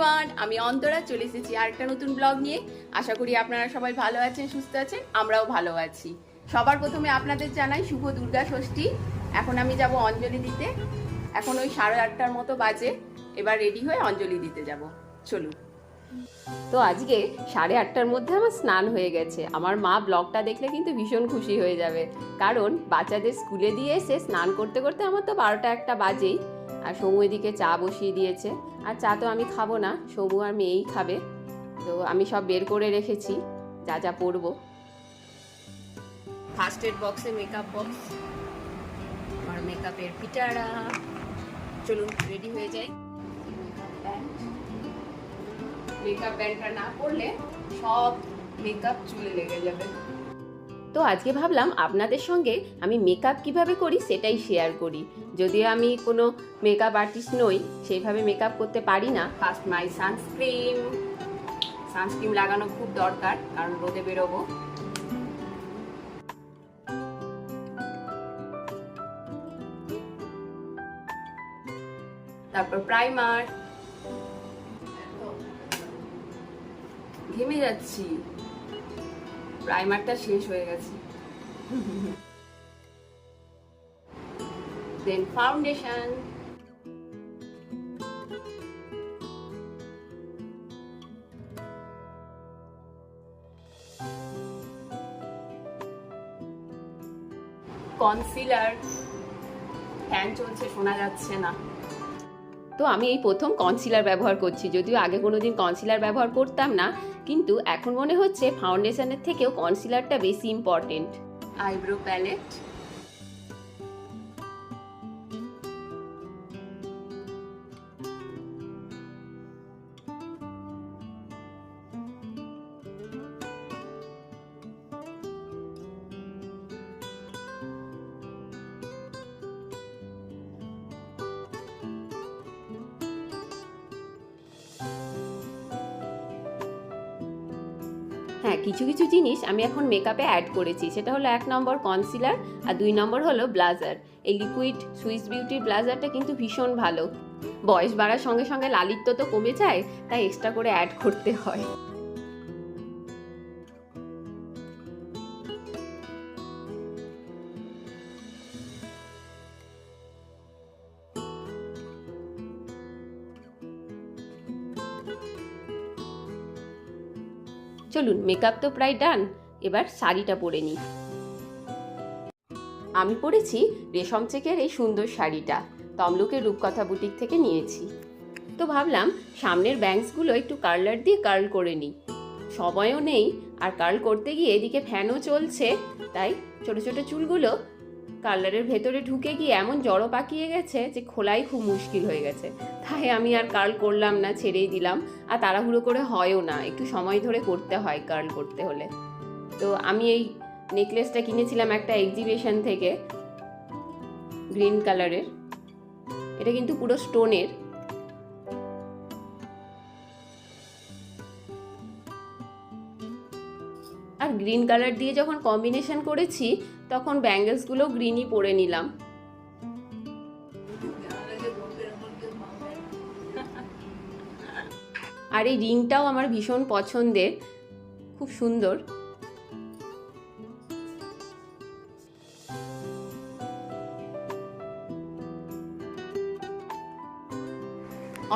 Everyone আমি অন্তরা, চলে এসেছি আরেকটা নতুন ব্লগ নিয়ে। আশা করি আপনারা সবাই ভালো আছেন, সুস্থ আছেন, আমরাও ভালো আছি। সবার প্রথমে আপনাদের জানাই শুভ দুর্গা ষষ্ঠী। এখন আমি যাব অঞ্জলি দিতে। এখন ওই সাড়ে আটটার মতো বাজে। এবার রেডি হয়ে অঞ্জলি দিতে যাব। চলুন। তো আজকে সাড়ে আটটার মধ্যে আমার স্নান হয়ে গেছে। আমার মা ব্লগটা দেখলে কিন্তু ভীষণ খুশি হয়ে যাবে। কারণ বাচ্চাদের স্কুলে দিয়ে এসে স্নান করতে করতে আমার তো বারোটা একটা বাজেই। আর সমু এদিকে চা বসিয়ে দিয়েছে। আর চা তো আমি খাব না সমু আর মেয়েই খাবে। তো আমি সব বের করে রেখেছি, যা যা পরবো। ফার্স্ট এড বক্সে মেকআপ বক্স আমার মেকআপের পিটারা। চলুন রেডি হয়ে যাই। মেকআপ ব্যান্ডটা না করলে সব মেকআপ চুলে লেগে যাবে। তো আজকে ভাবলাম আপনাদের সঙ্গে আমি মেকআপ কীভাবে করি সেটাই শেয়ার করি। যদিও আমি কোনো মেকআপ আর্টিস্ট নই, সেইভাবে মেকআপ করতে পারি না। ফার্স্ট মাই সানস্ক্রিন সানস্ক্রিন লাগানো খুব দরকার, কারণ রোদে বেরোবো। তারপর প্রাইমার ঘেমে যাচ্ছি। প্রাইমারটা শেষ হয়ে গেছে। দেন ফাউন্ডেশন কনসিলার ফ্যান চলছে, শোনা যাচ্ছে না। তো আমি এই প্রথম কনসিলার ব্যবহার করছি। যদিও আগে কোনোদিন কনসিলার ব্যবহার করতাম না কিন্তু এখন মনে হচ্ছে ফাউন্ডেশনের থেকেও কনসিলারটা বেশি ইম্পর্টেন্ট আইব্রো প্যালেট হ্যাঁ কিছু কিছু জিনিস আমি এখন মেকআপে অ্যাড করেছি। সেটা হলো এক নম্বর কনসিলার আর দুই নম্বর হলো ব্লাজার এই লিকুইড সুইস বিউটির ব্লাজারটা কিন্তু ভীষণ ভালো। বয়স বাড়ার সঙ্গে সঙ্গে লালিত্য তো কমে যায়, তাই এক্সট্রা করে অ্যাড করতে হয়। চলুন মেকআপ তো প্রায় ডান এবার শাড়িটা পরে নিই। আমি পরেছি রেশম চেকের এই সুন্দর শাড়িটা তমলুকের রূপকথা বুটিক থেকে নিয়েছি। তো ভাবলাম, সামনের ব্যাংকসগুলো একটু কার্লার দিয়ে কার্ল করে নিই। সময়ও নেই, আর কার্ল করতে গিয়ে এদিকে ফ্যানও চলছে, তাই ছোট ছোট চুলগুলো কার্লারের ভেতরে ঢুকে গিয়ে এমন জড়ো পাকিয়ে গেছে যে খোলাই খুব মুশকিল হয়ে গেছে। তাই আমি আর কার্ল করলাম না, ছেড়েই দিলাম। আর তাড়াহুড়ো করে হয়ও না, একটু সময় ধরে করতে হয় কার্ল করতে হলে। তো আমি এই নেকলেসটা কিনেছিলাম একটা এক্সিবিশন থেকে, গ্রিন কালারের। এটা কিন্তু পুরো স্টোনের। আর গ্রিন কালার দিয়ে যখন কম্বিনেশন করেছি তখন ব্যাঙ্গেলসগুলো গ্রিনই পরে নিলাম। আর এই রিংটাও আমার ভীষণ পছন্দের। খুব সুন্দর।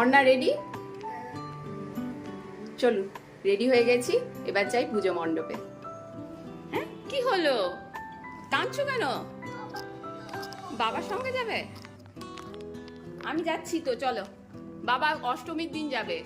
অন্না রেডি চলুন রেডি হয়ে গেছি। এবার যাই পুজো মণ্ডপে। হ্যাঁ কি হলো? কাঁদছো কেন? বাবার সঙ্গে যাবে? আমি যাচ্ছি তো চলো। বাবা অষ্টমীর দিন যাবে।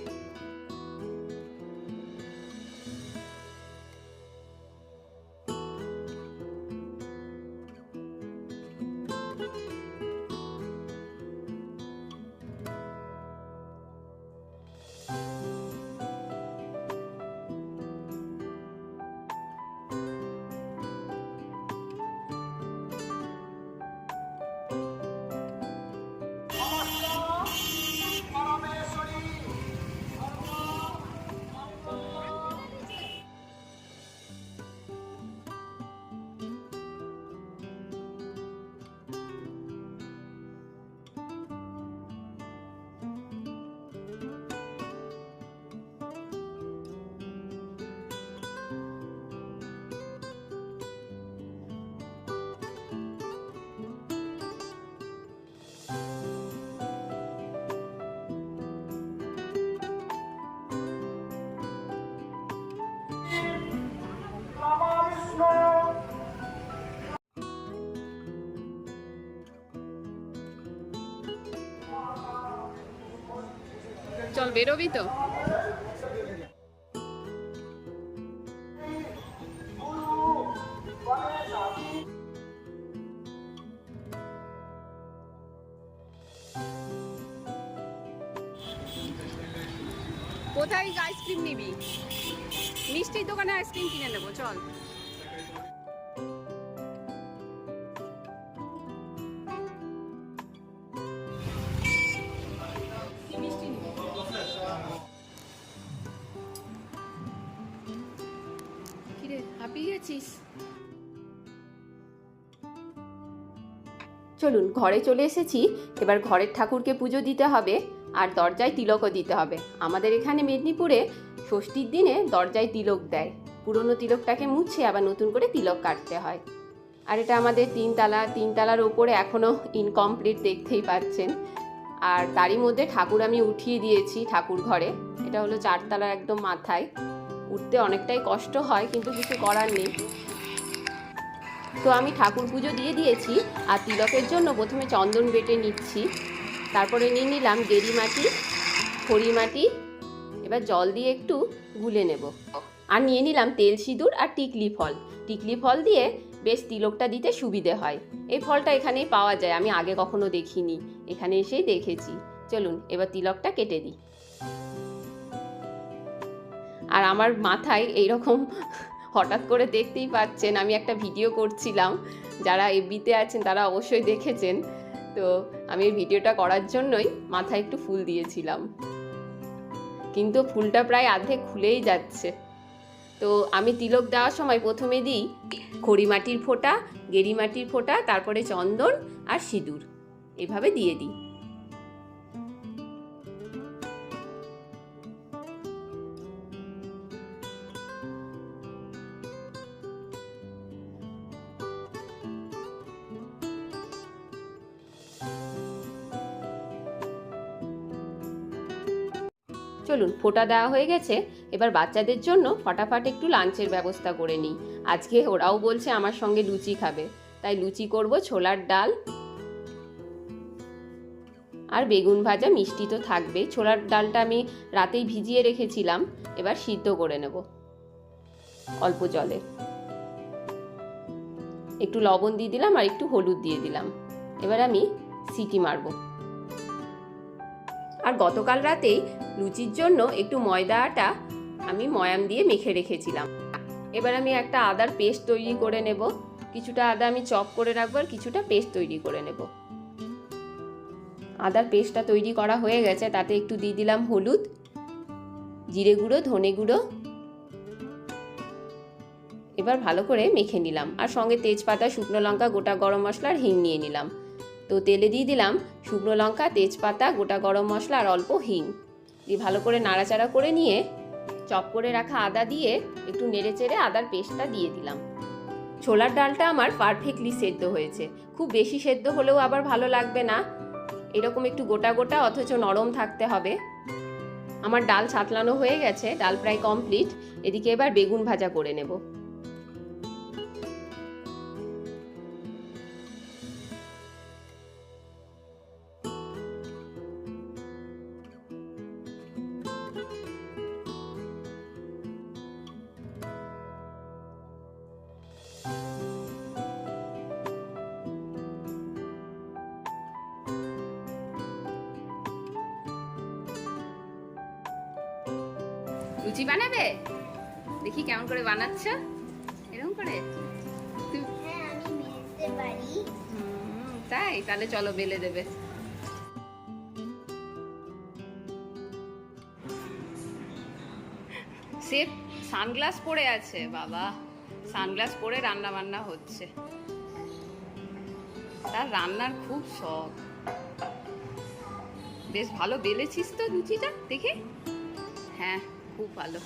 চল বেরোবি তো। কোথায় আইসক্রিম নিবি? মিষ্টির দোকানে আইসক্রিম কিনে নেব চল। হাঁপিয়ে চলুন, ঘরে চলে এসেছি। এবার ঘরের ঠাকুরকে পুজো দিতে হবে আর দরজায় তিলকও দিতে হবে। আমাদের এখানে মেদিনীপুরে ষষ্ঠীর দিনে দরজায় তিলক দেয়। পুরনো তিলকটাকে মুছে আবার নতুন করে তিলক কাটতে হয়। আর এটা আমাদের তিনতলা, তিনতলার ওপরে এখনও ইনকমপ্লিট দেখতেই পাচ্ছেন। আর তারই মধ্যে ঠাকুর আমি উঠিয়ে দিয়েছি ঠাকুর ঘরে। এটা হলো চারতলার একদম মাথায়। উঠতে অনেকটাই কষ্ট হয়, কিন্তু কিছু করার নেই। তো আমি ঠাকুর পুজো দিয়ে দিয়েছি, আর তিলকের জন্য প্রথমে চন্দন বেটে নিচ্ছি। তারপরে নিয়ে নিলাম গেরি মাটি, খড়ি মাটি, এবার জল দিয়ে একটু গুলে নেব। আর নিয়ে নিলাম তেল সিঁদুর আর টিকলি ফল। টিকলি ফল দিয়ে বেশ তিলকটা দিতে সুবিধে হয়। এই ফলটা এখানেই পাওয়া যায়, আমি আগে কখনো দেখিনি। এখানে এসেই দেখেছি। চলুন, এবার তিলকটা কেটে দিই। আর আমার মাথায় এইরকম হঠাৎ করে দেখতেই পাচ্ছেন, আমি একটা ভিডিও করছিলাম। যারা এফবিতে আছেন তারা অবশ্যই দেখেছেন। তো আমি ভিডিওটা করার জন্যই মাথায় একটু ফুল দিয়েছিলাম। কিন্তু ফুলটা প্রায় আর্ধেক খুলেই যাচ্ছে। তো আমি তিলক দেওয়ার সময় প্রথমে দিই খড়ি মাটির ফোঁটা গেরি মাটির ফোঁটা, তারপরে চন্দন আর সিঁদুর। এভাবে দিয়ে দিই। চলুন, ফোঁটা দেওয়া হয়ে গেছে। এবার বাচ্চাদের জন্য ফটাফট একটু লাঞ্চের ব্যবস্থা করে নিই। আজকে ওরাও বলছে আমার সঙ্গে লুচি খাবে। তাই লুচি করব ছোলার ডাল আর বেগুন ভাজা মিষ্টি তো থাকবে। ছোলার ডালটা আমি রাতেই ভিজিয়ে রেখেছিলাম। এবার সিদ্ধ করে নেব অল্প জলে। একটু লবণ দিয়ে দিলাম আর একটু হলুদ দিয়ে দিলাম। এবার আমি সিটি মারবো। আর গতকাল রাতেই লুচির জন্য একটু ময়দা আটা আমি ময়াম দিয়ে মেখে রেখেছিলাম। এবার আমি একটা আদার পেস্ট তৈরি করে নেব। কিছুটা আদা আমি চপ করে রাখব আর কিছুটা পেস্ট তৈরি করে নেব। আদার পেস্টটা তৈরি করা হয়ে গেছে, তাতে একটু দিয়ে দিলাম হলুদ, জিরে গুঁড়ো, ধনে গুঁড়ো। এবার ভালো করে মেখে নিলাম আর সঙ্গে তেজপাতা, শুকনো লঙ্কা, গোটা গরম মশলা আর হিং নিয়ে নিলাম। তো তেলে দিয়ে দিলাম শুকনো লঙ্কা, তেজপাতা, গোটা গরম মশলা আর অল্প হিং। দিয়ে ভালো করে নাড়াচাড়া করে নিয়ে চপ করে রাখা আদা দিয়ে একটু নেড়ে চেড়ে আদার পেস্টটা দিয়ে দিলাম। ছোলার ডালটা আমার পারফেক্টলি সেদ্ধ হয়েছে। খুব বেশি সেদ্ধ হলেও আবার ভালো লাগবে না। এরকম একটু গোটা গোটা অথচ নরম থাকতে হবে। আমার ডাল ছাতলানো হয়ে গেছে, ডাল প্রায় কমপ্লিট এদিকে এবার বেগুন ভাজা করে নেব। লুচি বানাবে? দেখি কেমন করে বানাচ্ছ। এরকম করে? তুই- হ্যাঁ তাই? তাহলে চলো বেলে দেবে। সে সানগ্লাস পরে আছে বাবা। সানগ্লাস পরে রান্না বান্না হচ্ছে। তার রান্নার খুব শখ। বেশ ভালো বেলেছিস তো লুচিটা দেখে। হ্যাঁ। খুব ভালো।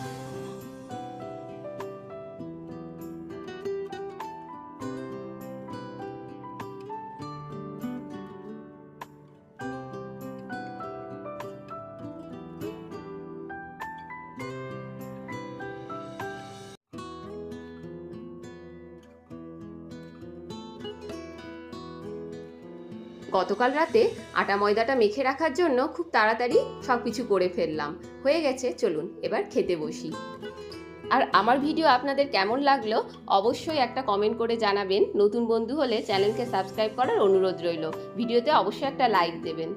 গতকাল রাতে আটা ময়দাটা মেখে রাখার জন্য খুব তাড়াতাড়ি সব কিছু করে ফেললাম। হয়ে গেছে, চলুন এবার খেতে বসি। আর আমার ভিডিও আপনাদের কেমন লাগল অবশ্যই একটা কমেন্ট করে জানাবেন। নতুন বন্ধু হলে চ্যানেলকে সাবস্ক্রাইব করার অনুরোধ রইল। ভিডিওতে অবশ্যই একটা লাইক দেবেন।